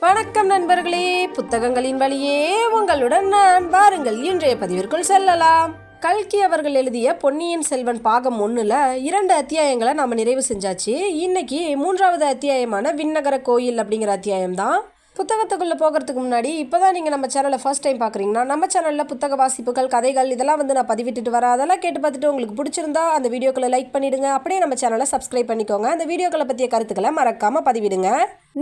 வணக்கம் நண்பர்களே புத்தகங்களின் வழியே உங்களுடன் நான் வாருங்கள். இன்றைய பதிவிற்குள் செல்லலாம். கல்கி அவர்கள் எழுதிய பொன்னியின் செல்வன் பாகம் ஒன்றில் இரண்டு அத்தியாயங்களை நாம் நிறைவு செஞ்சாச்சு. இன்னைக்கு மூன்றாவது அத்தியாயமான விண்ணகர கோயில் அப்படிங்கிற அத்தியாயம் தான் புத்தகத்துக்குள்ளே போகிறதுக்கு முன்னாடி இப்போ தான் நீங்கள் நம்ம சேனலை ஃபர்ஸ்ட் டைம் பார்க்குறீங்கன்னா நம்ம சேனலில் புத்தக வாசிப்புகள் கதைகள் இதெல்லாம் வந்து நான் பதிவிட்டுட்டு வரேன். அதெல்லாம் கேட்டு பார்த்துட்டு உங்களுக்கு பிடிச்சிருந்தா அந்த வீடியோக்களை லைக் பண்ணிவிடுங்க அப்படியே நம்ம சேனலை சப்ஸ்கிரைப் பண்ணிக்கோங்க. அந்த வீடியோக்களை பற்றிய கருத்துக்களை மறக்காமல் பதிவிடுங்க.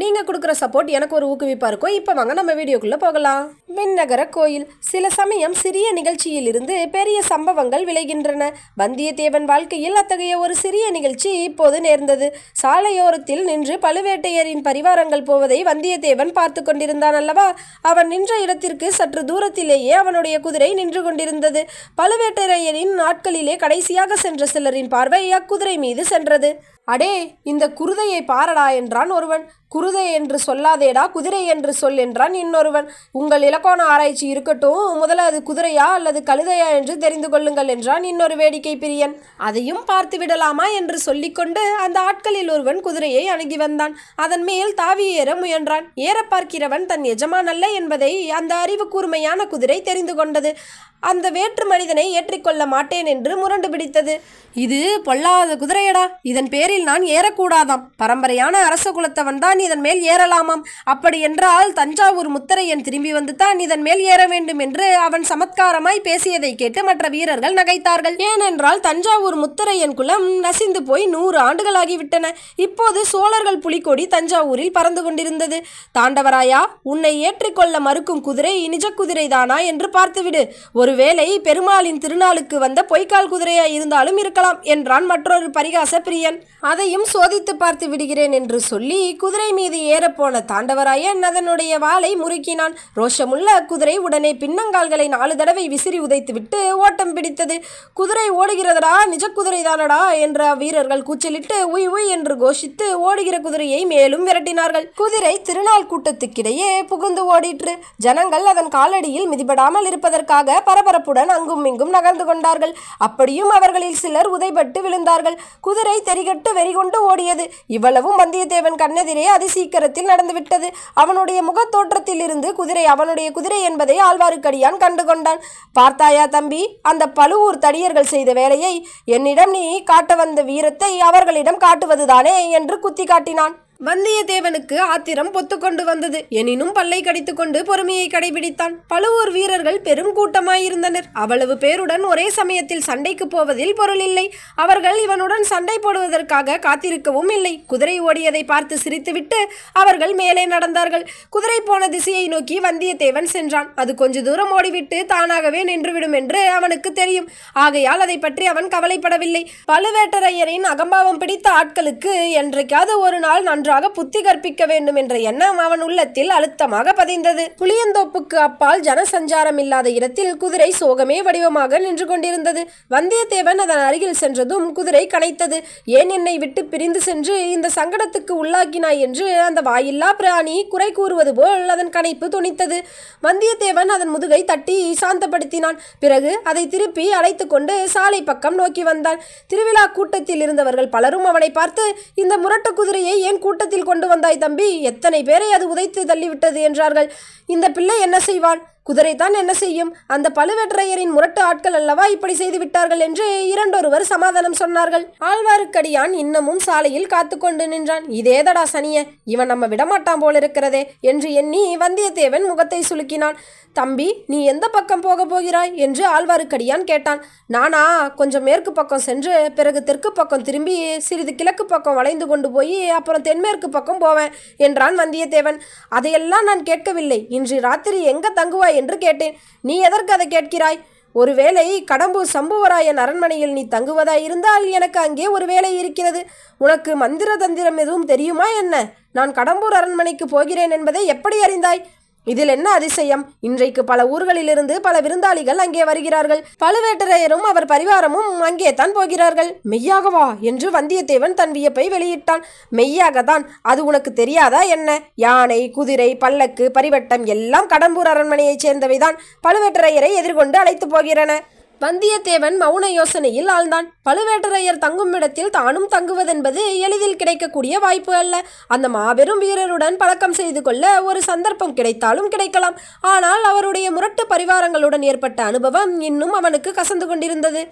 நீங்கள் கொடுக்குற சப்போர்ட் எனக்கு ஒரு ஊக்குவிப்பாக இருக்கும். இப்போ வாங்க நம்ம வீடியோக்குள்ளே போகலாம். விண்ணகர கோயில். சில சமயம் சிறிய நிகழ்ச்சியிலிருந்து பெரிய சம்பவங்கள் விளைகின்றன. வந்தியத்தேவன் வாழ்க்கையில் அத்தகைய ஒரு சிறிய நிகழ்ச்சி இப்போது நேர்ந்தது. சாலையோரத்தில் நின்று பழுவேட்டையரின் பரிவாரங்கள் போவதை வந்தியத்தேவன் பார்த்து பார்த்து கொண்டிருந்தான் அல்லவா அவன் நின்ற இடத்திற்கு சற்று தூரத்திலேயே அவனுடைய குதிரை நின்று கொண்டிருந்தது. பழுவேட்டரையரின் நாட்களிலே கடைசியாக சென்ற சிலரின் பார்வை அக்குதிரை மீது சென்றது. அடே இந்த குருதையை பாரடா என்றான் ஒருவன். குருதை என்று சொல்லாதேடா குதிரை என்று சொல் என்றான் இன்னொருவன். உங்கள் இலக்கோண ஆராய்ச்சி இருக்கட்டும் முதல்ல அது குதிரையா அல்லது கழுதையா என்று தெரிந்து கொள்ளுங்கள் என்றான் இன்னொரு வேடிக்கை பிரியன். அதையும் பார்த்து விடலாமா என்று சொல்லிக்கொண்டு அந்த ஆட்களில் ஒருவன் குதிரையை அணுகி வந்தான். அதன் மேல் தாவி ஏற முயன்றான். ஏற பார்க்கிறவன் தன் எஜமான் அல்ல என்பதை அந்த அறிவு கூர்மையான குதிரை தெரிந்து கொண்டது. அந்த வேற்று மனிதனை ஏற்றிக்கொள்ள மாட்டேன் என்று முரண்டு பிடித்தது. இது பொல்லாத குதிரையடா. இதன் பேரில் நான் ஏறக்கூடாதாம். பரம்பரையான அரச குலத்தவன் தான் இதன் மேல் ஏறலாமாம். அப்படி என்றால் தஞ்சாவூர் முத்தரையன் திரும்பி வந்து தான் இதன் மேல் ஏற வேண்டும் என்று அவன் சமத்காரமாய் பேசியதை கேட்டு மற்ற வீரர்கள் நகைத்தார்கள். ஏனென்றால் தஞ்சாவூர் முத்தரையன் குலம் நசிந்து போய் நூறு ஆண்டுகளாகிவிட்டன. இப்போது சோழர்கள் புலிக்கொடி தஞ்சாவூரில் பறந்து கொண்டிருந்தது. தாண்டவராயா உன்னை ஏற்றிக்கொள்ள மறுக்கும் குதிரை நிஜ குதிரைதானா என்று பார்த்துவிடு. ஒருவேளை பெருமாளின் திருநாளுக்கு வந்த பொய்க்கால் குதிரையா இருந்தாலும் இருக்கலாம் என்றான் மற்றொரு பரிகாச பிரியன் அதையும் சோதித்து பார்த்து விடுகிறேன் என்று சொல்லி குதிரை மீது ஏறப்போன தாண்டவராயன் அதனுடைய வாளை முறுக்கினான். ரோஷமுள்ள குதிரை உடனே பின்னங்கால்களை நாலு தடவை விசிறி உதைத்துவிட்டு ஓட்டம் பிடித்தது. குதிரை ஓடுகிறதடா நிஜ குதிரை தானடா என்ற வீரர்கள் கூச்சலிட்டு உய் உய் என்று கோஷித்து ஓடுகிற குதிரையை மேலும் விரட்டினார்கள். குதிரை திருநாள் கூட்டத்துக்கிடையே புகுந்து ஓடிற்று. ஜனங்கள் அதன் காலடியில் மிதிபடாமல் இருப்பதற்காக பரபரப்புடன் அங்கும் இங்கும் நகர்ந்து கொண்டார்கள். அப்படியும் அவர்களில் சிலர் உதைபட்டு விழுந்தார்கள். குதிரை தெரிகட்டு வெறிகொண்டு ஓடியது. இவ்வளவும் வந்தியத்தேவன் கண்ணெதிரே அதிசீக்கிரத்தில் நடந்துவிட்டது. அவனுடைய முகத் தோற்றத்தில் இருந்து குதிரை அவனுடைய குதிரை என்பதை ஆழ்வாருக்கடியான் கண்டு கொண்டான். பார்த்தாயா தம்பி அந்த பழுவூர் தடியர்கள் செய்த வேலையை என்னிடம் நீ காட்ட வந்த வீரத்தை அவர்களிடம் காட்டுவதுதானே? என்று குத்தி காட்டினான் வந்தியத்தேவனுக்கு ஆத்திரம் பொத்துக்கொண்டு வந்தது. எனினும் பல்லை கடித்துக்கொண்டு பொறுமையை கடைபிடித்தான். பழுவூர் வீரர்கள் பெரும் கூட்டமாயிருந்தனர். அவ்வளவு பேருடன் ஒரே சமயத்தில் சண்டைக்கு போவதில் பொருள் இல்லை. அவர்கள் இவனுடன் சண்டை போடுவதற்காக காத்திருக்கவும் இல்லை. குதிரை ஓடியதை பார்த்து சிரித்துவிட்டு அவர்கள் மேலே நடந்தார்கள். குதிரை போன திசையை நோக்கி வந்தியத்தேவன் சென்றான். அது கொஞ்ச தூரம் ஓடிவிட்டு தானாகவே நின்றுவிடும் என்று அவனுக்கு தெரியும். ஆகையால் அதை பற்றி அவன் கவலைப்படவில்லை. பழுவேட்டரையரின் அகம்பாவம் பிடித்த ஆட்களுக்கு என்றைக்காவது ஒரு நாள் ஒன்றாக புத்தி கற்பிக்க வேண்டும் என்ற எண்ணம் அவன் உள்ளத்தில் அழுத்தமாக பதிந்தது. புளியந்தோப்புக்கு அப்பால் ஜனசஞ்சாரம் இல்லாத இடத்தில் குதிரை சோகமே வடிவமாக நின்று கொண்டிருந்தது. வந்தியத்தேவன் அதன் அருகில் சென்றதும் குதிரை கனைத்தது. ஏன் என்னை விட்டு பிரிந்து சென்று இந்த சங்கடத்துக்கு உள்ளாக்கினாய் என்று அந்த வாயில்லா பிராணி குறை கூறுவது போல் அதன் கனைப்பு துணித்தது வந்தியத்தேவன் அதன் முதுகை தட்டி சாந்தப்படுத்தினான். பிறகு அதை திருப்பி அழைத்து கொண்டு சாலை பக்கம் நோக்கி வந்தான். திருவிழா கூட்டத்தில் இருந்தவர்கள் பலரும் அவனை பார்த்து இந்த முரட்டு குதிரையை ஏன் கூட்டத்தில் கொண்டு வந்தாய் தம்பி. எத்தனை பேரை அது உதைத்து தள்ளிவிட்டது என்றார்கள். இந்த பிள்ளை என்ன செய்வான் குதிரைதான் என்ன செய்யும்? அந்த பழுவேட்டரையரின் முரட்டு ஆட்கள் அல்லவா இப்படி செய்து விட்டார்கள் என்று இரண்டொருவர் சமாதானம் சொன்னார்கள். ஆழ்வாருக்கடியான் இன்னமும் சாலையில் காத்து கொண்டு நின்றான். இதேதடா சனிய இவன் நம்ம விடமாட்டான் போல இருக்கிறதே என்று எண்ணி வந்தியத்தேவன் முகத்தை சுலுக்கினான். தம்பி நீ எந்த பக்கம் போக போகிறாய்? என்று ஆழ்வாருக்கடியான் கேட்டான். நானா கொஞ்சம் மேற்கு பக்கம் சென்று பிறகு தெற்கு பக்கம் திரும்பி சிறிது கிழக்கு பக்கம் வளைந்து கொண்டு போய் அப்புறம் தென்மேற்கு பக்கம் போவேன் என்றான் வந்தியத்தேவன். அதையெல்லாம் நான் கேட்கவில்லை. இன்று ராத்திரி எங்க தங்குவாய்? என்று கேட்டேன். நீ எதற்கு அதை கேட்கிறாய்? ஒருவேளை கடம்பூர் சம்புவராயன் அரண்மனையில் நீ தங்குவதாய் இருந்தால் எனக்கு அங்கே ஒரு வேலை இருக்கிறது. உனக்கு மந்திர தந்திரம் எதுவும் தெரியுமா என்ன? நான் கடம்பூர் அரண்மனைக்கு போகிறேன் என்பதை எப்படி அறிந்தாய்? இதில் என்ன அதிசயம்? இன்றைக்கு பல ஊர்களிலிருந்து பல விருந்தாளிகள் அங்கே வருகிறார்கள். பழுவேட்டரையரும் அவர் பரிவாரமும் அங்கே தான் போகிறார்கள். மெய்யாகவா? என்று வந்தியத்தேவன் தன் வியப்பை வெளியிட்டான். மெய்யாகத்தான்? அது உனக்கு தெரியாதா என்ன? யானை குதிரை பல்லக்கு பரிவட்டம் எல்லாம் கடம்பூர் அரண்மனையைச் சேர்ந்தவைதான். பழுவேட்டரையரை எதிர்கொண்டு அழைத்து போகிறன. வந்தியத்தேவன் மௌன யோசனையில் ஆழ்ந்தான். பழுவேட்டரையர் தங்கும் இடத்தில் தானும் தங்குவதென்பது எளிதில் கிடைக்கக்கூடிய வாய்ப்பு அல்ல. அந்த மாபெரும் வீரருடன் பழக்கம் செய்து கொள்ள ஒரு சந்தர்ப்பம் கிடைத்தாலும் கிடைக்கலாம். ஆனால் அவருடைய முரட்டு பரிவாரங்களுடன் ஏற்பட்ட அனுபவம் இன்னும் அவனுக்கு கசந்து கொண்டிருந்தது.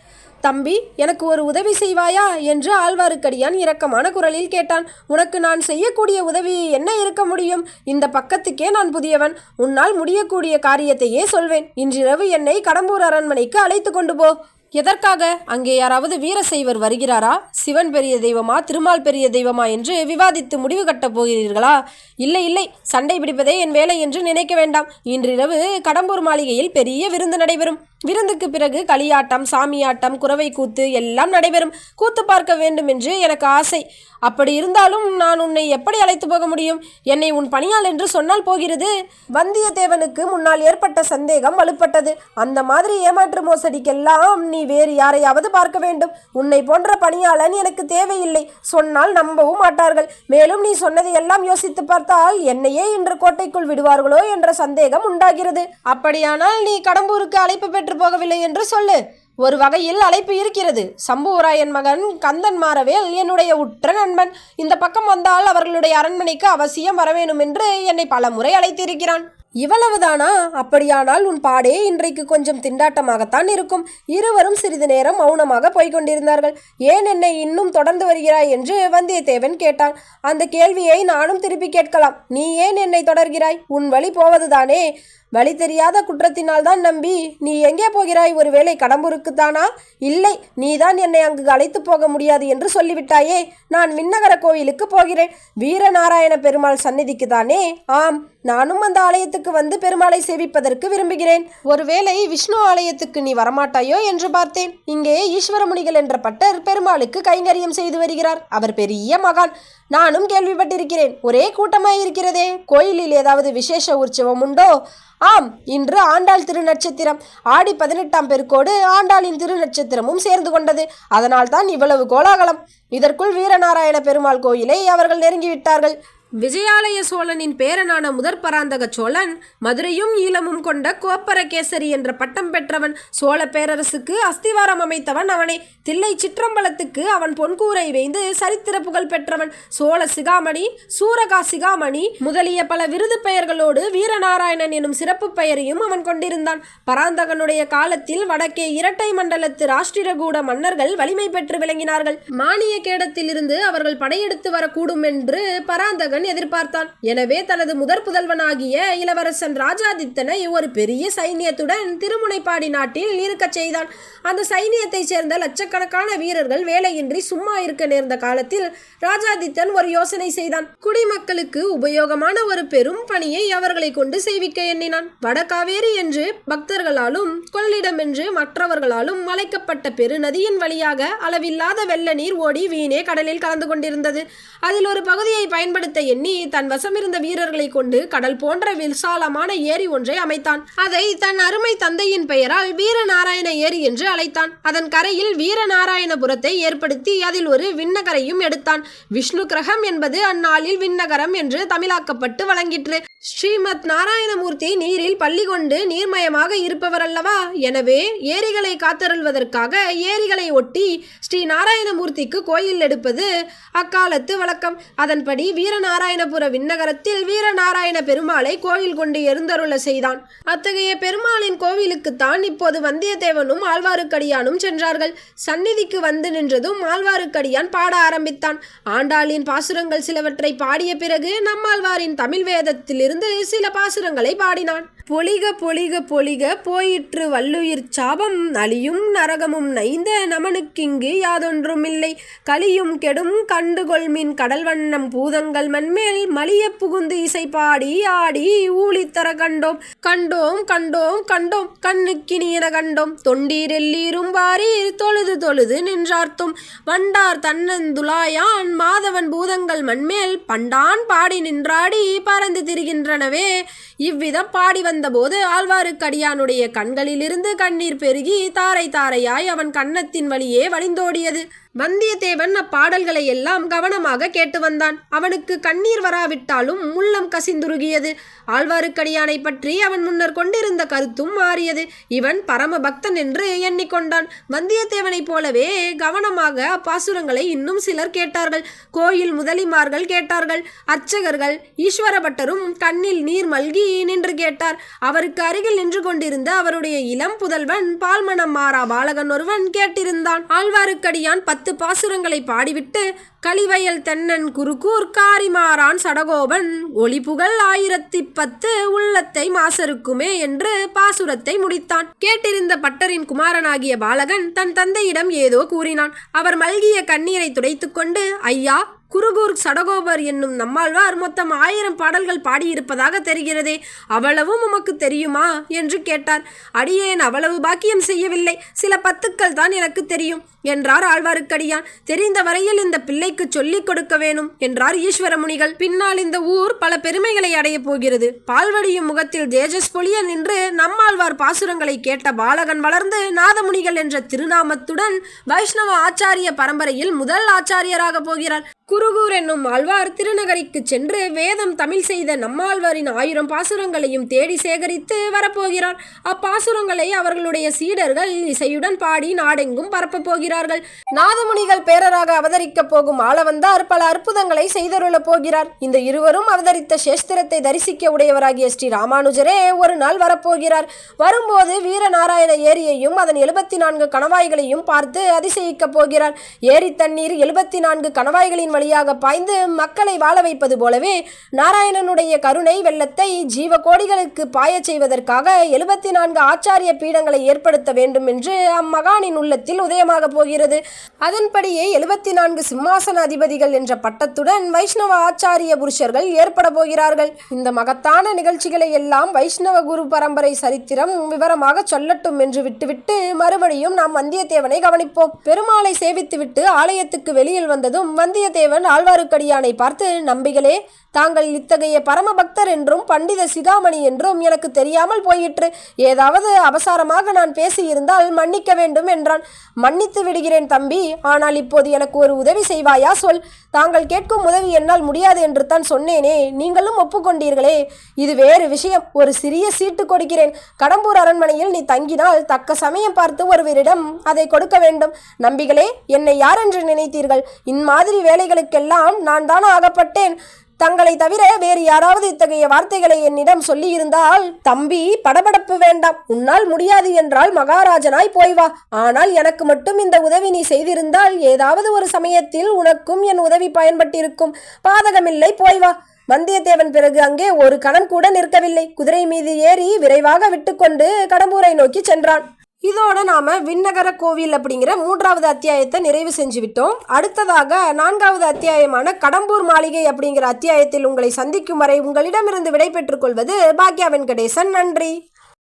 தம்பி எனக்கு ஒரு உதவி செய்வாயா? என்று ஆழ்வாருக்கடியான் இரக்கமான குரலில் கேட்டான். உனக்கு நான் செய்யக்கூடிய உதவி என்ன இருக்க முடியும்? இந்த பக்கத்துக்கே நான் புதியவன். உன்னால் முடியக்கூடிய காரியத்தையே சொல்வேன். இன்றிரவு என்னை கடம்பூர் அரண்மனைக்கு அழைத்து கொண்டு போ. எதற்காக? அங்கே யாராவது வீரசைவர் வருகிறாரா? சிவன் பெரிய தெய்வமா? திருமால் பெரிய தெய்வமா? என்று விவாதித்து முடிவு கட்டப் போகிறீர்களா? இல்லை இல்லை. சண்டை பிடிப்பதே என் வேலை என்று நினைக்க வேண்டாம். இன்றிரவு கடம்பூர் மாளிகையில் பெரிய விருந்து நடைபெறும். விருந்துக்கு பிறகு களியாட்டம் சாமியாட்டம் குறவை கூத்து எல்லாம் நடைபெறும். கூத்து பார்க்க வேண்டும் என்று எனக்கு ஆசை. அப்படி இருந்தாலும் நான் உன்னை எப்படி அழைத்து போக முடியும்? என்னை உன் பணியாள் என்று சொன்னால் போகிறது. வந்தியத்தேவனுக்கு முன்னால் ஏற்பட்ட சந்தேகம் வலுப்பட்டது. அந்த மாதிரி ஏமாற்று மோசடிக்கெல்லாம் நீ வேறு யாரையாவது பார்க்க வேண்டும். உன்னை போன்ற பணியாளன் எனக்கு தேவையில்லை. சொன்னால் நம்பவும் மாட்டார்கள். மேலும் நீ சொன்னதை எல்லாம் யோசித்து பார்த்தால் என்னையே இன்று கோட்டைக்குள் விடுவார்களோ என்ற சந்தேகம் உண்டாகிறது. அப்படியானால் நீ கடம்பூருக்கு அழைப்பு பெற்று போகவில்லை என்று சொல்லு. ஒரு வகையில் அழைப்பு இருக்கிறது. சம்புவராயன் மகன் கந்தன் மாறவேல் என்னுடைய உற்ற நண்பன். இந்த பக்கம் வந்தால் அவர்களுடைய அரண்மனைக்கு அவசியம் வரவேணும் என்று என்னை பலமுறை அழைத்திருக்கிறான். இவ்வளவுதானா? அப்படியானால் உன் பாடே இன்றைக்கு கொஞ்சம் திண்டாட்டமாகத்தான் இருக்கும். இருவரும் சிறிது நேரம் மௌனமாக போய்கொண்டிருந்தார்கள். ஏன் என்னை இன்னும் தொடர்ந்து வருகிறாய் என்று வந்தியத்தேவன் கேட்டான். அந்த கேள்வியை நானும் திருப்பி கேட்கலாம். நீ ஏன் என்னை தொடர்கிறாய்? உன் வழி போவதுதானே? வழி தெரியாத குற்றத்தினால் தான் நம்பி நீ எங்கே போகிறாய்? ஒருவேளை கடம்பூருக்குத்தானா இல்லை நீதான் என்னை அங்கு அழைத்து போக முடியாது என்று சொல்லிவிட்டாயே நான் விண்ணகர கோயிலுக்கு போகிறேன். வீரநாராயண பெருமாள் சந்நிதிக்கு தானே? ஆம் நானும் அந்த ஆலயத்துக்கு வந்து பெருமாளை சேவிப்பதற்கு விரும்புகிறேன். ஒருவேளை விஷ்ணு ஆலயத்துக்கு நீ வரமாட்டாயோ? என்று பார்த்தேன். இங்கே ஈஸ்வரமுனிகள் என்ற பட்டர் பெருமாளுக்கு கைங்கரியம் செய்து வருகிறார். அவர் பெரிய மகான். நானும் கேள்விப்பட்டிருக்கிறேன். ஒரே கூட்டமாய் இருக்கிறதே. கோயிலில் ஏதாவது விசேஷ உற்சவம் உண்டோ? ஆம் இன்று ஆண்டாள் திருநட்சத்திரம். ஆடி பதினெட்டாம் பெருக்கோடு ஆண்டாளின் திருநட்சத்திரமும் சேர்ந்து கொண்டது. அதனால்தான் இவ்வளவு கோலாகலம். இதற்குள் வீரநாராயண பெருமாள் கோயிலை அவர்கள் நெருங்கிவிட்டார்கள். விஜயாலய சோழனின் பேரனான முதற் பராந்தக சோழன் மதுரையும் ஈழமும் கொண்ட கோப்பரகேசரி என்ற பட்டம் பெற்றவன் சோழ பேரரசுக்கு அஸ்திவாரம் அமைத்தவன் அவனை. தில்லை சிற்றம்பலத்துக்கு அவன் பொன்கூரை வைந்து சரித்திர புகழ் பெற்றவன் சோழ சிகாமணி சூரகா சிகாமணி முதலிய பல விருது பெயர்களோடு வீரநாராயணன் எனும் சிறப்பு பெயரையும் அவன் கொண்டிருந்தான். பராந்தகனுடைய காலத்தில் வடக்கே இரட்டை மண்டலத்து ராஷ்டிரகூட மன்னர்கள் வலிமை பெற்று விளங்கினார்கள். மானிய கேடத்திலிருந்து அவர்கள் படையெடுத்து வரக்கூடும் என்று பராந்தகன் எதிர்பார்த்தான். எனவே தனது முதற் புதல்வனாகிய இளவரசன் ராஜாதித்தனை ஒரு பெரிய சைனியத்துடன் திருமுனைப்பாடி நாட்டில் இருக்கச் செய்தான். அந்த சைனியத்தைச் சேர்ந்த லட்சக்கணக்கான வீரர்கள் வேலையின்றி சும்மா இருக்க நேர்ந்த காலத்தில் ராஜாதித்தன் ஒரு யோசனை செய்தான். குடிமக்களுக்கு உபயோகமான ஒரு பெரும் பணியை அவர்களை கொண்டு செய்விக்க எண்ணினான். வடகாவேரி என்று பக்தர்களாலும் கொள்ளிடம் என்று மற்றவர்களாலும் அழைக்கப்பட்ட பெருநதியின் வழியாக அளவில்லாத வெள்ள நீர் ஓடி வீணே கடலில் கலந்து கொண்டிருந்தது. அதில் ஒரு பகுதியை பயன்படுத்த எண்ணி தன் வசமிருந்த வீரர்களை கொண்டு கடல் போன்ற விசாலமான ஏரி ஒன்றை அமைத்தான். அதை தன் அருமை தந்தையின் பெயரால் வீரநாராயண ஏரி என்று அழைத்தான். அதன் கரையில் வீரநாராயணபுரத்தை ஏற்படுத்தி அதில் ஒரு விண்ணகரையும் எடுத்தான். விஷ்ணு கிரகம் என்பது அந்நாளில் விண்ணகரம் என்று தமிழாக்கப்பட்டு வழங்கிற்று. ஸ்ரீமத் நாராயணமூர்த்தி நீரில் பள்ளி கொண்டு நீர்மயமாக இருப்பவர் அல்லவா எனவே ஏரிகளை காத்தருள்வதற்காக ஏரிகளை ஒட்டி ஸ்ரீ நாராயணமூர்த்திக்கு கோயில் எடுப்பது அக்காலத்து வழக்கம். அதன்படி நாராயணபுர விண்ணகரத்தில் வீரநாராயண பெருமாளை கோயில் கொண்டு எழுந்தருள செய்தான். அத்தகைய பெருமாளின் கோவிலுக்குத்தான் இப்போது வந்தியத்தேவனும் ஆழ்வாருக்கடியானும் சென்றார்கள். சந்நிதிக்கு வந்து நின்றதும் ஆழ்வாருக்கடியான் பாட ஆரம்பித்தான். ஆண்டாளின் பாசுரங்கள் சிலவற்றை பாடிய பிறகு நம்மாழ்வாரின் தமிழ் வேதத்திலிருந்து சில பாசுரங்களை பாடினான். பொலிக பொலிக பொலிக போயிற்று வல்லுயிர் சாபம் அழியும் நரகமும் நைந்த நமனுக்கிங்கு யாதொன்றுமில்லை. கலியும் கெடும் கண்டுகொள்மின் கடல் வண்ணம் பூதங்கள் மண்மேல் மலிய புகுந்து இசை பாடி ஆடி ஊழித்தர கண்டோம். கண்டோம் கண்டோம் கண்டோம். கண்ணுக்கினியன கண்டோம். தொண்டீர் எல்லீரும் வாரீர் தொழுது தொழுது நின்றார்த்தும். வண்டார் தன்னந்துலாயான் மாதவன் பூதங்கள் மண்மேல் பண்டான் பாடி நின்றாடி பறந்து திரிகின்றனவே. இவ்விதம் பாடி வந்தபோது ஆழ்வாருக்கடியானுடைய கண்களிலிருந்து கண்ணீர் பெருகி தாரை தாரையாய் அவன் கன்னத்தின் வழியே வழிந்தோடியது. வந்தியத்தேவன் அப்பாடல்களை எல்லாம் கவனமாக கேட்டு வந்தான். அவனுக்கு கண்ணீர் வராவிட்டாலும் உள்ளம் கசிந்துருகியது. ஆழ்வாருக்கடியானை பற்றி அவன் முன்னர் கொண்டிருந்த கருத்தும் மாறியது. இவன் பரம பக்தன் என்று எண்ணிக்கொண்டான். வந்தியத்தேவனைப் போலவே கவனமாக அப்பாசுரங்களை இன்னும் சிலர் கேட்டார்கள். கோயில் முதலிமார்கள் கேட்டார்கள். அர்ச்சகர்கள் ஈஸ்வர பட்டரும் கண்ணில் நீர் மல்கி நின்று கேட்டார். அவருக்கு அருகில் நின்று கொண்டிருந்த அவருடைய இளம் புதல்வன் பால்மணம் மாறா பாலகன் ஒருவன் கேட்டிருந்தான். ஆழ்வாருக்கடியான் பத்து பாசுரங்களை பாடிவிட்டு கலிவயல் தென்னன் குறுக்கூர் காரிமாறான் சடகோபன் ஒளிபுகழ் ஆயிரத்தி பத்து உள்ளத்தை மாசருக்குமே என்று பாசுரத்தை முடித்தான். கேட்டிருந்த பட்டரின் குமாரனாகிய பாலகன் தன் தந்தையிடம் ஏதோ கூறினான். அவர் மல்கிய கண்ணீரை துடைத்துக்கொண்டு ஐயா குருகூர் சடகோபர் என்னும் நம்மாழ்வார் மொத்தம் ஆயிரம் பாடல்கள் பாடியிருப்பதாக தெரிகிறதே. அவ்வளவும் உமக்கு தெரியுமா? என்று கேட்டார். அடியேன் அவ்வளவு பாக்கியம் செய்யவில்லை. சில பத்துக்கள் தான் எனக்கு தெரியும் என்றார் ஆழ்வாருக்கடியான். தெரிந்த வரையில் இந்த பிள்ளைக்கு சொல்லிக் கொடுக்க வேணும் என்றார் ஈஸ்வர முனிகள் பின்னால் இந்த ஊர் பல பெருமைகளை அடையப் போகிறது. பால்வடியும் முகத்தில் தேஜஸ் பொழிய நின்று நம்மாழ்வார் பாசுரங்களை கேட்ட பாலகன் வளர்ந்து நாதமுனிகள் என்ற திருநாமத்துடன் வைஷ்ணவ ஆச்சாரிய பரம்பரையில் முதல் ஆச்சாரியராக போகிறார். குருகூர் என்னும் ஆழ்வார் திருநகரிக்கு சென்று வேதம் தமிழ் செய்த நம்மாழ்வாரின் ஆயிரம் பாசுரங்களையும் தேடி சேகரித்து வரப்போகிறார். அப்பாசுரங்களை அவர்களுடைய சீடர்கள் இசையுடன் பாடி நாடெங்கும் பரப்பப் போகிறார்கள். நாதமுனிகள் பேரராக அவதரிக்கப் போகும் ஆளவந்தார் பல அற்புதங்களை செய்தருளப் போகிறார். இந்த இருவரும் அவதரித்த சேஸ்திரத்தை தரிசிக்க உடையவராகிய ஸ்ரீ ராமானுஜரே ஒரு நாள் வரப்போகிறார். வரும்போது வீரநாராயண ஏரியையும் அதன் எழுபத்தி நான்கு கணவாய்களையும் பார்த்து அதிசயிக்கப் போகிறார். ஏரி தண்ணீர் எழுபத்தி நான்கு கணவாய்களின் வழியாக பாய்ந்து மக்களை வாழ வைப்பது போலவே நாராயணனுடைய கருணை வெள்ளத்தை ஜீவ கோடிகளுக்கு பாயச் செய்வதற்காக எழுபத்தி நான்கு ஆச்சாரிய பீடங்களை ஏற்படுத்த வேண்டும் என்று அம்மகானின் உள்ளத்தில் உதயமாக போகிறது. அதன்படியே எழுபத்தி நான்கு சிம்மாசன அதிபதிகள் என்ற பட்டத்துடன் வைஷ்ணவ ஆச்சாரிய புருஷர்கள் ஏற்பட போகிறார்கள். இந்த மகத்தான நிகழ்ச்சிகளை எல்லாம் வைஷ்ணவ குரு பரம்பரை சரித்திரம் விவரமாக சொல்லட்டும் என்று விட்டுவிட்டு மறுபடியும் நாம் வந்தியத்தேவனை கவனிப்போம். பெருமாளை சேவித்துவிட்டு ஆலயத்துக்கு வெளியில் வந்ததும் வந்தியத்தேவன் ஆழ்வாருக்கடியானை பார்த்து நம்பிகளே தாங்கள் இத்தகைய பரமபக்தர் என்றும் பண்டித சிகாமணி என்றும் எனக்கு தெரியாமல் போயிற்று. ஏதாவது அவசரமாக நான் பேசியிருந்தால் மன்னிக்க வேண்டும் என்றான். மன்னித்து விடுகிறேன் தம்பி ஆனால் இப்போது எனக்கு ஒரு உதவி செய்வாயா சொல். தாங்கள் கேட்கும் உதவி என்னால் முடியாது என்று தான் சொன்னேனே நீங்களும் ஒப்புக்கொண்டீர்களே. இது வேறு விஷயம். ஒரு சிறிய சீட்டு கொடுக்கிறேன். கடம்பூர் அரண்மனையில் நீ தங்கினால் தக்க சமயம் பார்த்து ஒருவரிடம் அதை கொடுக்க வேண்டும். நம்பிகளே என்னை யாரென்று நினைத்தீர்கள்? இம்மாதிரி வேலைகள் வார்த்தைகளுக்கெல்லாம் நான் தான் ஆகப்பட்டேன். தங்களை தவிர வேறு யாராவது இத்தகைய வார்த்தைகளை என்னிடம் சொல்லியிருந்தால் தம்பி படபடப்பு வேண்டாம். உன்னால் முடியாது என்றால் மகாராஜனாய் போய் வா. ஆனால் எனக்கு மட்டும் இந்த உதவி நீ செய்திருந்தால் ஏதாவது ஒரு சமயத்தில் உனக்கும் என் உதவி பயன்பட்டிருக்கும். பாதகமில்லை போய் வா. வந்தியத்தேவன் பிறகு அங்கே ஒரு கணம் கூட நிற்கவில்லை. குதிரை மீது ஏறி விரைவாக விட்டுக்கொண்டு கடம்பூரை நோக்கி சென்றான். இதோட நாம விண்ணகர கோவில் அப்படிங்கிற மூன்றாவது அத்தியாயத்தை நிறைவு செஞ்சு விட்டோம் அடுத்ததாக நான்காவது அத்தியாயமான கடம்பூர் மாளிகை அப்படிங்கிற அத்தியாயத்தில் உங்களை சந்திக்கும் வரை உங்களிடமிருந்து விடைபெற்றுக் கொள்வது பாக்யா வெங்கடேசன் நன்றி.